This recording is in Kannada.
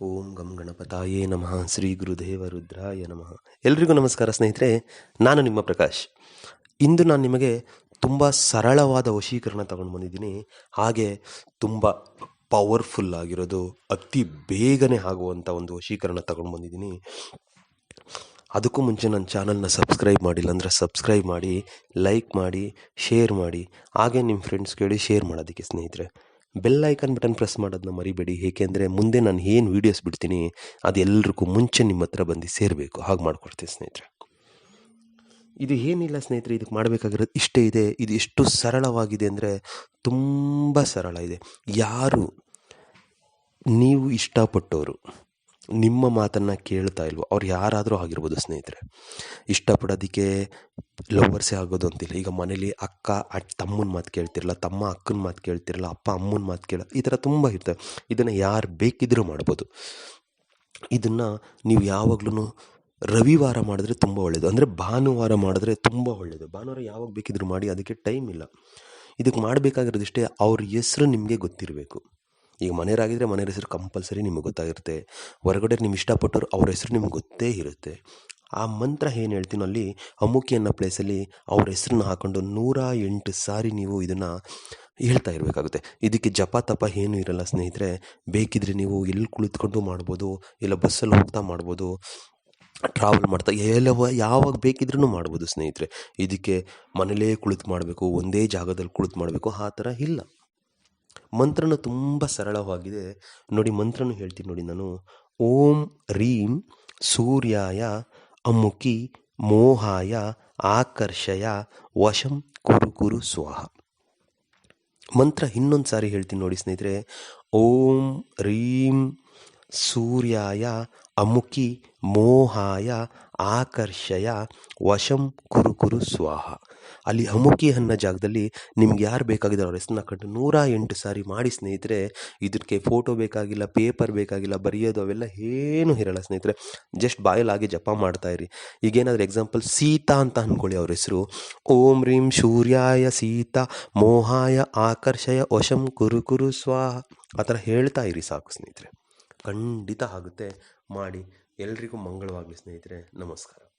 ಓಂ ಗಂ ಗಣಪತಾಯೇ ನಮಃ. ಶ್ರೀ ಗುರುದೇವ ರುದ್ರಾಯ ನಮಃ. ಎಲ್ರಿಗೂ ನಮಸ್ಕಾರ ಸ್ನೇಹಿತರೆ, ನಾನು ನಿಮ್ಮ ಪ್ರಕಾಶ್. ಇಂದು ನಾನು ನಿಮಗೆ ತುಂಬ ಸರಳವಾದ ವಶೀಕರಣ ತಗೊಂಡು ಬಂದಿದ್ದೀನಿ. ಹಾಗೆ ತುಂಬ ಪವರ್ಫುಲ್ ಆಗಿರೋದು, ಅತಿ ಬೇಗನೆ ಆಗುವಂಥ ಒಂದು ವಶೀಕರಣ ತಗೊಂಡು ಬಂದಿದ್ದೀನಿ. ಅದಕ್ಕೂ ಮುಂಚೆ ನನ್ನ ಚಾನಲ್ನ ಸಬ್ಸ್ಕ್ರೈಬ್ ಮಾಡಿಲ್ಲ ಅಂದರೆ ಸಬ್ಸ್ಕ್ರೈಬ್ ಮಾಡಿ ಲೈಕ್ ಮಾಡಿ ಶೇರ್ ಮಾಡಿ, ಹಾಗೆ ನಿಮ್ಮ ಫ್ರೆಂಡ್ಸ್ ಕೇಳಿ ಶೇರ್ ಮಾಡೋದಕ್ಕೆ ಸ್ನೇಹಿತರೆ. ಬೆಲ್ ಐಕನ್ ಬಟನ್ ಪ್ರೆಸ್ ಮಾಡೋದನ್ನ ಮರಿಬೇಡಿ. ಏಕೆಂದರೆ ಮುಂದೆ ನಾನು ಏನು ವೀಡಿಯೋಸ್ ಬಿಡ್ತೀನಿ, ಅದು ಎಲ್ಲರಿಗೂ ಮುಂಚೆ ನಿಮ್ಮ ಹತ್ರ ಬಂದು ಸೇರಬೇಕು. ಹಾಗೆ ಮಾಡ್ಕೊಡ್ತೀನಿ ಸ್ನೇಹಿತರೆ. ಇದು ಏನಿಲ್ಲ ಸ್ನೇಹಿತರೆ ಇದಕ್ಕೆ ಮಾಡಬೇಕಾಗಿರೋದು ಇಷ್ಟೇ ಇದೆ. ಇದು ಎಷ್ಟು ಸರಳವಾಗಿದೆ ಅಂದರೆ ತುಂಬ ಸರಳ ಇದೆ. ಯಾರು ನೀವು ಇಷ್ಟಪಟ್ಟವರು ನಿಮ್ಮ ಮಾತನ್ನು ಕೇಳ್ತಾ ಇಲ್ವೋ, ಅವ್ರು ಯಾರಾದರೂ ಆಗಿರ್ಬೋದು ಸ್ನೇಹಿತರೆ. ಇಷ್ಟಪಡೋದಕ್ಕೆ ಲವರ್ಸೇ ಆಗೋದು ಅಂತಿಲ್ಲ. ಈಗ ಮನೇಲಿ ಅಕ್ಕ ತಮ್ಮನ ಮಾತು ಕೇಳ್ತಿರಲ್ಲ, ತಮ್ಮ ಅಕ್ಕನ ಮಾತು ಕೇಳ್ತಿರಲ್ಲ, ಅಪ್ಪ, ಅಮ್ಮನ ಮಾತು ಕೇಳ, ಈ ಥರ ತುಂಬ ಇರ್ತವೆ. ಇದನ್ನು ಯಾರು ಬೇಕಿದ್ದರೂ ಮಾಡ್ಬೋದು. ಇದನ್ನು ನೀವು ಯಾವಾಗ್ಲೂ ರವಿವಾರ ಮಾಡಿದ್ರೆ ತುಂಬ ಒಳ್ಳೆಯದು ಅಂದರೆ ಭಾನುವಾರ ಮಾಡಿದ್ರೆ ತುಂಬ ಒಳ್ಳೆಯದು ಭಾನುವಾರ ಯಾವಾಗ ಬೇಕಿದ್ರು ಮಾಡಿ, ಅದಕ್ಕೆ ಟೈಮ್ ಇಲ್ಲ. ಇದಕ್ಕೆ ಮಾಡಬೇಕಾಗಿರೋದಿಷ್ಟೇ ಅವ್ರ ಹೆಸ್ರು ನಿಮಗೆ ಗೊತ್ತಿರಬೇಕು. ಈಗ ಮನೆಯವರಾಗಿದ್ದರೆ ಮನೆಯವ್ರ ಹೆಸರು ಕಂಪಲ್ಸರಿ ನಿಮಗೆ ಗೊತ್ತಾಗಿರುತ್ತೆ. ಹೊರಗಡೆ ನಿಮ್ಮ ಇಷ್ಟಪಟ್ಟವ್ರು ಅವ್ರ ಹೆಸರು ನಿಮ್ಗೆ ಗೊತ್ತೇ ಇರುತ್ತೆ. ಆ ಮಂತ್ರ ಏನು ಹೇಳ್ತೀನೋ ಅಲ್ಲಿ ಅಮುಕಿ ಅನ್ನೋ ಪ್ಲೇಸಲ್ಲಿ ಅವ್ರ ಹೆಸರನ್ನ ಹಾಕ್ಕೊಂಡು ನೂರ ಎಂಟು ಸಾರಿ ನೀವು ಇದನ್ನು ಹೇಳ್ತಾ ಇರಬೇಕಾಗುತ್ತೆ. ಇದಕ್ಕೆ ಜಪ ತಪ ಏನೂ ಇರಲ್ಲ ಸ್ನೇಹಿತರೆ. ಬೇಕಿದ್ರೆ ನೀವು ಎಲ್ಲಿ ಕುಳಿತುಕೊಂಡು ಮಾಡ್ಬೋದು, ಇಲ್ಲ ಬಸ್ಸಲ್ಲಿ ಹೋಗ್ತಾ ಮಾಡ್ಬೋದು ಟ್ರಾವೆಲ್ ಮಾಡ್ತಾ ಎಲ್ಲವ ಯಾವಾಗ ಬೇಕಿದ್ರೂ ಮಾಡ್ಬೋದು ಸ್ನೇಹಿತರೆ. ಇದಕ್ಕೆ ಮನೇಲೇ ಕುಳಿತು ಮಾಡಬೇಕು, ಒಂದೇ ಜಾಗದಲ್ಲಿ ಕುಳಿತು ಮಾಡಬೇಕು, ಆ ಥರ ಇಲ್ಲ. ಮಂತ್ರನ ತುಂಬ ಸರಳವಾಗಿದೆ. ನೋಡಿ ಮಂತ್ರನೂ ಹೇಳ್ತೀನಿ ನೋಡಿ ನಾನು. ಓಂ ರೀಂ ಸೂರ್ಯಾಯ ಅಮುಕಿ ಮೋಹಾಯ ಆಕರ್ಷಯ ವಶಂ ಕುರು ಕುರು ಸ್ವಾಹ. ಮಂತ್ರ ಇನ್ನೊಂದು ಸಾರಿ ಹೇಳ್ತೀನಿ ನೋಡಿ ಸ್ನೇಹಿತರೆ. ಓಂ ರೀಂ ಸೂರ್ಯಾಯ ಅಮುಕಿ ಮೋಹಾಯ ಆಕರ್ಷಯ ವಶಂ ಕುರು ಕುರು ಸ್ವಾಹ. ಅಲ್ಲಿ ಅಮುಕಿ ಅನ್ನೋ ಜಾಗದಲ್ಲಿ ನಿಮ್ಗೆ ಯಾರು ಬೇಕಾಗಿದ್ದಾರೆ ಅವ್ರ ಹೆಸರನ್ನ ಕಂಡು ನೂರ ಎಂಟು ಸಾರಿ ಮಾಡಿ ಸ್ನೇಹಿತರೆ, ಇದಕ್ಕೆ ಫೋಟೋ ಬೇಕಾಗಿಲ್ಲ ಪೇಪರ್ ಬೇಕಾಗಿಲ್ಲ, ಬರೆಯೋದು ಅವೆಲ್ಲ ಏನೂ ಇರಲ್ಲ ಸ್ನೇಹಿತರೆ. ಜಸ್ಟ್ ಬಾಯಲಾಗಿ ಜಪ ಮಾಡ್ತಾ ಇರಿ. ಈಗೇನಾದರೂ ಎಕ್ಸಾಂಪಲ್ ಸೀತಾ ಅಂತ ಅಂದ್ಕೊಳ್ಳಿ ಅವ್ರ ಹೆಸರು. ಓಂ ರೀಂ ಸೂರ್ಯಾಯ ಸೀತಾ, ಮೋಹಾಯ ಆಕರ್ಷಯ ವಶಂ ಕುರು ಕುರು ಸ್ವಾಹ. ಆ ಥರ ಹೇಳ್ತಾ ಇರಿ ಸಾಕು ಸ್ನೇಹಿತರೆ. ಖಂಡಿತ ಆಗುತ್ತೆ. ಮಾಡಿ ಎಲ್ರಿಗೂ ಮಂಗಳವಾಗಲಿ ಸ್ನೇಹಿತರೆ. ನಮಸ್ಕಾರ.